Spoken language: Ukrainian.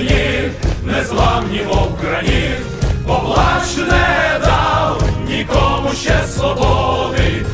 Не незламні, мов граніт, поплач не дав нікому ще свободи.